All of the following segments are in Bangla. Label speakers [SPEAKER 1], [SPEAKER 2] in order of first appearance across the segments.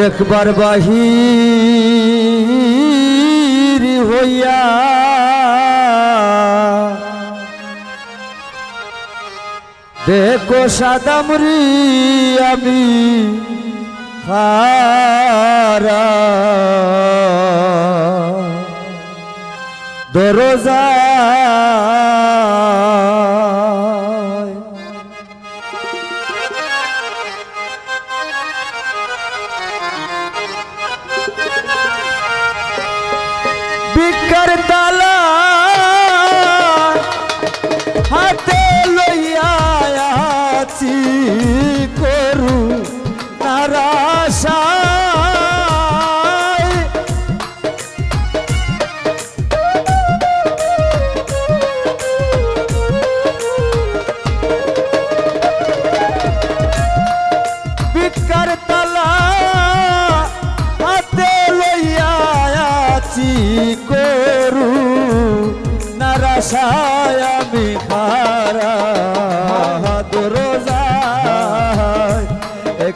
[SPEAKER 1] একবার বাহির হইয়া দেখো সাদামরি আমি দরজা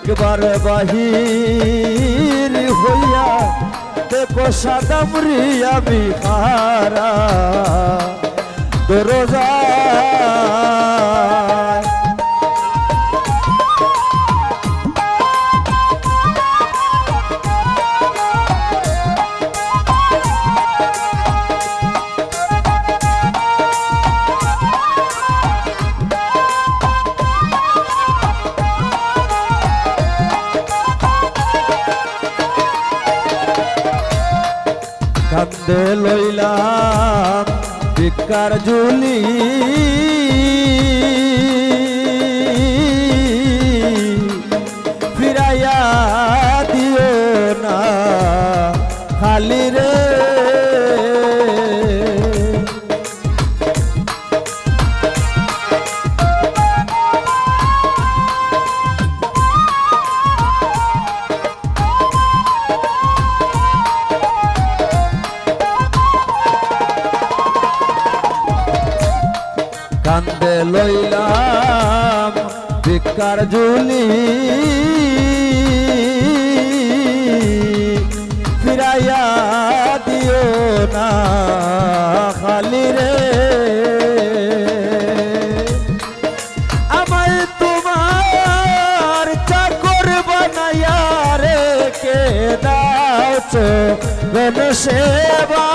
[SPEAKER 1] একবার বাহির হইয়া দেখো সাদামরি আমি খারা দরজায় কান্দে লইলাম বিকার জুলি ফিরাইয়া দিও না খালি রে কান্দে লইলাম বিকার জুলি। ফিরাইয়া দিও না খালি রে। আমায় তোমার চাকর বানাইয়া রেখে দাও চোখ সেবা।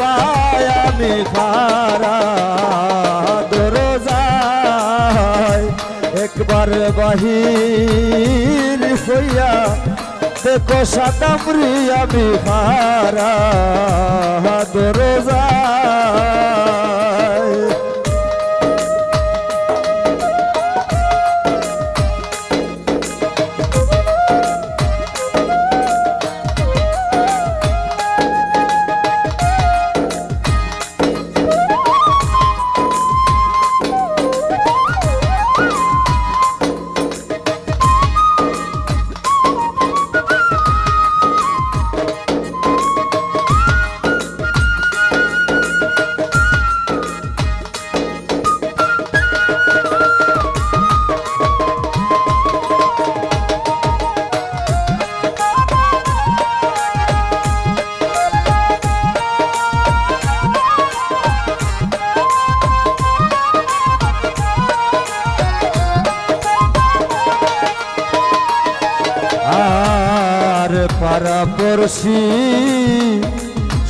[SPEAKER 1] সেবায় আমি খারা দরজায় একবার বাহির হইয়া দেখো সাদামরি আমি খারা দরজায়। পড়শি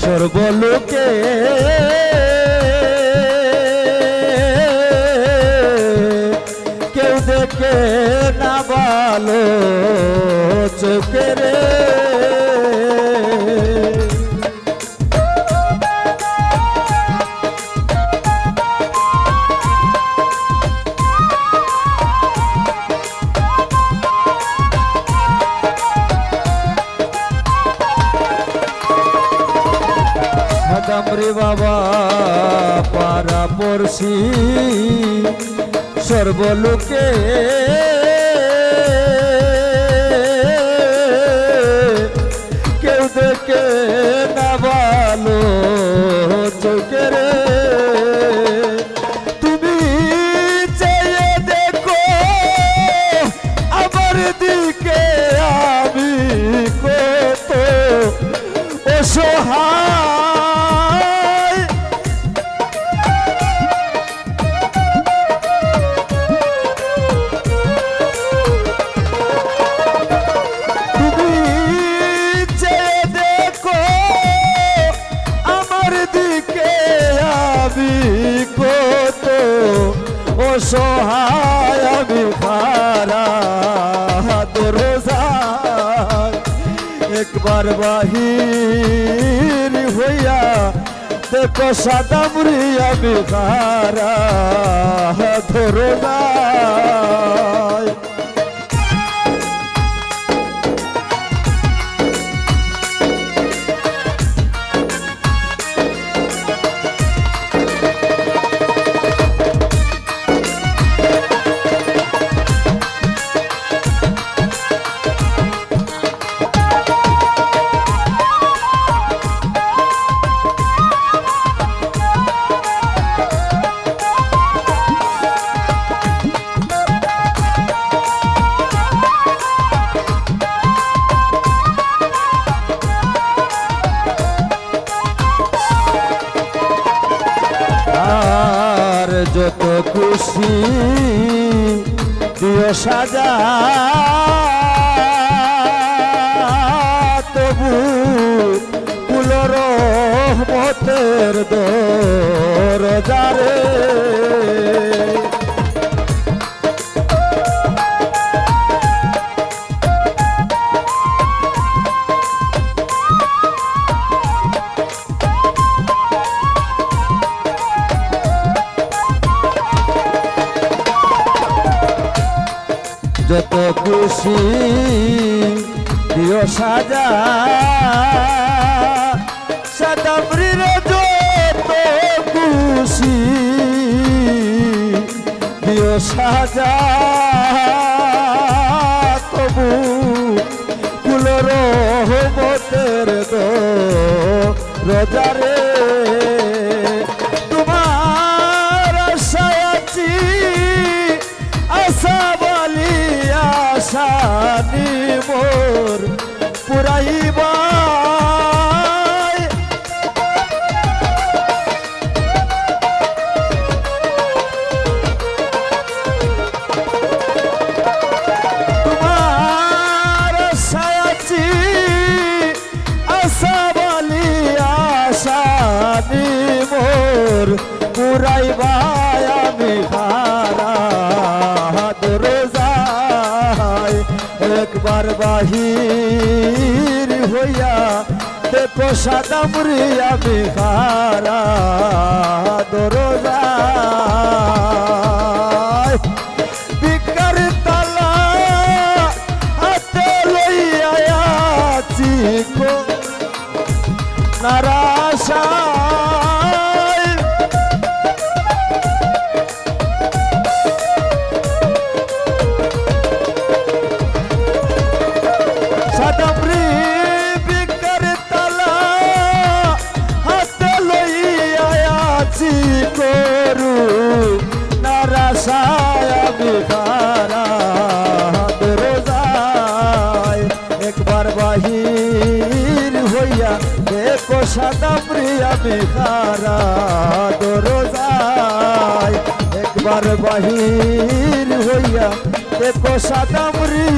[SPEAKER 1] সর্বলোকে কেউ দেখে না ভালো চোখে বাবা পারা পড়শি, সর্বলোকে। কেউ দেখে না ভালো চোখে রে। তুমি চেয়ে দেখো, আমার দিকে আমি কত অসহায়। দিকে আমি কত অসহায়, আমি খারা রোজায়। একবার বাহির হইয়া দেখো সাদা মুড়ি, আমি খারা রোজায়। সাজা। তবু কুলর মতের দরজারে যত খুশি দিও সাজা সাদামৃর যত খুশি দিও সাজা, তবু কুলর হবতের দো রোজারে তোমার আশায় আছি বলি আশা মোর পুরাইবা তোমার হইয়া দেখো সাদা মুড়ি আমি খারা দরজায় করু নারাশায় আমি খারা রোজায়। একবার বাহির হইয়া দেখো সাদামরি আমি খারা রোজায়। একবার বাহির হইয়া দেখো সাদামরি